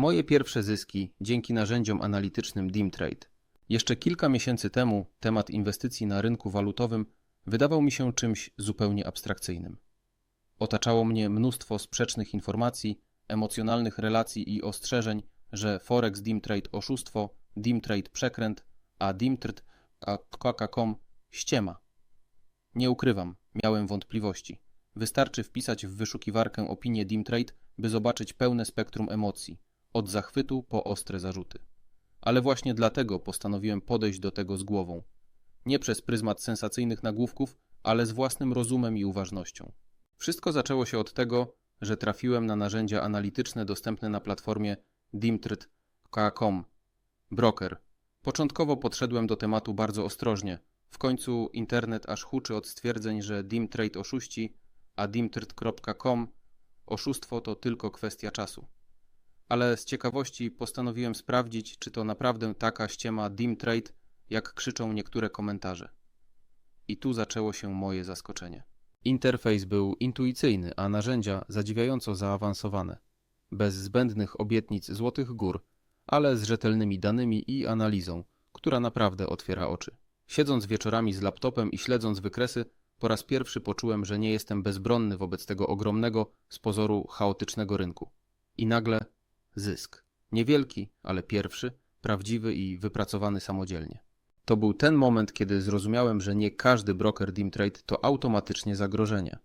Moje pierwsze zyski dzięki narzędziom analitycznym DimTrade. Jeszcze kilka miesięcy temu temat inwestycji na rynku walutowym wydawał mi się czymś zupełnie abstrakcyjnym. Otaczało mnie mnóstwo sprzecznych informacji, emocjonalnych relacji i ostrzeżeń, że Forex DimTrade oszustwo, DimTrade przekręt, a DimTrade a Kaka.com ściema. Nie ukrywam, miałem wątpliwości. Wystarczy wpisać w wyszukiwarkę opinię DimTrade, by zobaczyć pełne spektrum emocji, od zachwytu po ostre zarzuty. Ale właśnie dlatego postanowiłem podejść do tego z głową. Nie przez pryzmat sensacyjnych nagłówków, ale z własnym rozumem i uważnością. Wszystko zaczęło się od tego, że trafiłem na narzędzia analityczne dostępne na platformie dimtrt.com. Broker. Początkowo podszedłem do tematu bardzo ostrożnie. W końcu internet aż huczy od stwierdzeń, że dimtrade oszuści, a dimtrt.com oszustwo to tylko kwestia czasu. Ale z ciekawości postanowiłem sprawdzić, czy to naprawdę taka ściema dimtrade, jak krzyczą niektóre komentarze. I tu zaczęło się moje zaskoczenie. Interfejs był intuicyjny, a narzędzia zadziwiająco zaawansowane. Bez zbędnych obietnic złotych gór, ale z rzetelnymi danymi i analizą, która naprawdę otwiera oczy. Siedząc wieczorami z laptopem i śledząc wykresy, po raz pierwszy poczułem, że nie jestem bezbronny wobec tego ogromnego, z pozoru chaotycznego rynku. I nagle zysk. Niewielki, ale pierwszy, prawdziwy i wypracowany samodzielnie. To był ten moment, kiedy zrozumiałem, że nie każdy broker Dimtrade to automatycznie zagrożenie.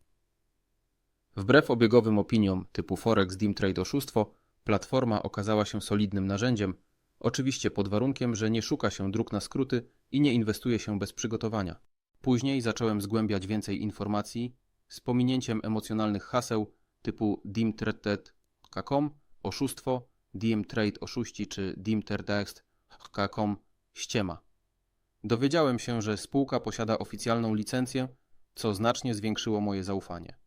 Wbrew obiegowym opiniom typu Forex Dimtrade oszustwo, platforma okazała się solidnym narzędziem, oczywiście pod warunkiem, że nie szuka się dróg na skróty i nie inwestuje się bez przygotowania. Później zacząłem zgłębiać więcej informacji z pominięciem emocjonalnych haseł typu dimtrade.com, oszustwo, dimtrade oszuści czy dimtrade.com ściema. Dowiedziałem się, że spółka posiada oficjalną licencję, co znacznie zwiększyło moje zaufanie.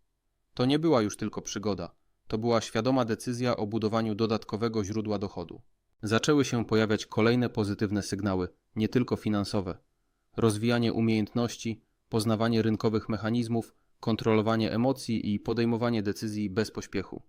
To nie była już tylko przygoda, to była świadoma decyzja o budowaniu dodatkowego źródła dochodu. Zaczęły się pojawiać kolejne pozytywne sygnały, nie tylko finansowe. Rozwijanie umiejętności, poznawanie rynkowych mechanizmów, kontrolowanie emocji i podejmowanie decyzji bez pośpiechu.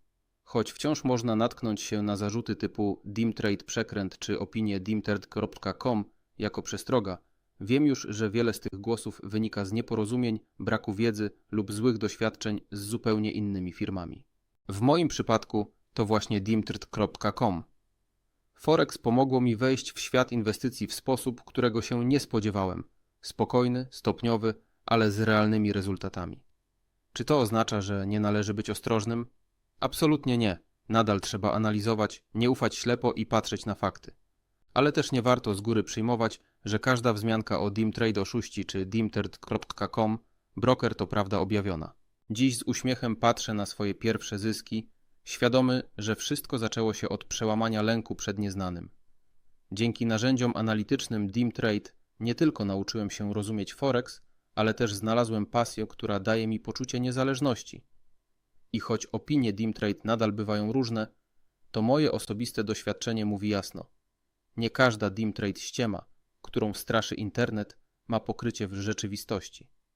Choć wciąż można natknąć się na zarzuty typu dimtrade przekręt czy opinie dimtrade.com jako przestroga, Wiem już, że wiele z tych głosów wynika z nieporozumień, braku wiedzy lub złych doświadczeń z zupełnie innymi firmami. W moim przypadku to właśnie dimtrt.com. Forex pomogło mi wejść w świat inwestycji w sposób, którego się nie spodziewałem. Spokojny, stopniowy, ale z realnymi rezultatami. Czy to oznacza, że nie należy być ostrożnym? Absolutnie nie. Nadal trzeba analizować, nie ufać ślepo i patrzeć na fakty. Ale też nie warto z góry przyjmować, że każda wzmianka o dimtrade oszuści czy dimtrade.com broker to prawda objawiona. Dziś z uśmiechem patrzę na swoje pierwsze zyski, świadomy, że wszystko zaczęło się od przełamania lęku przed nieznanym. Dzięki narzędziom analitycznym DimTrade nie tylko nauczyłem się rozumieć Forex, ale też znalazłem pasję, która daje mi poczucie niezależności. I choć opinie DimTrade nadal bywają różne, to moje osobiste doświadczenie mówi jasno. Nie każda DimTrade ściema – którą straszy internet, ma pokrycie w rzeczywistości.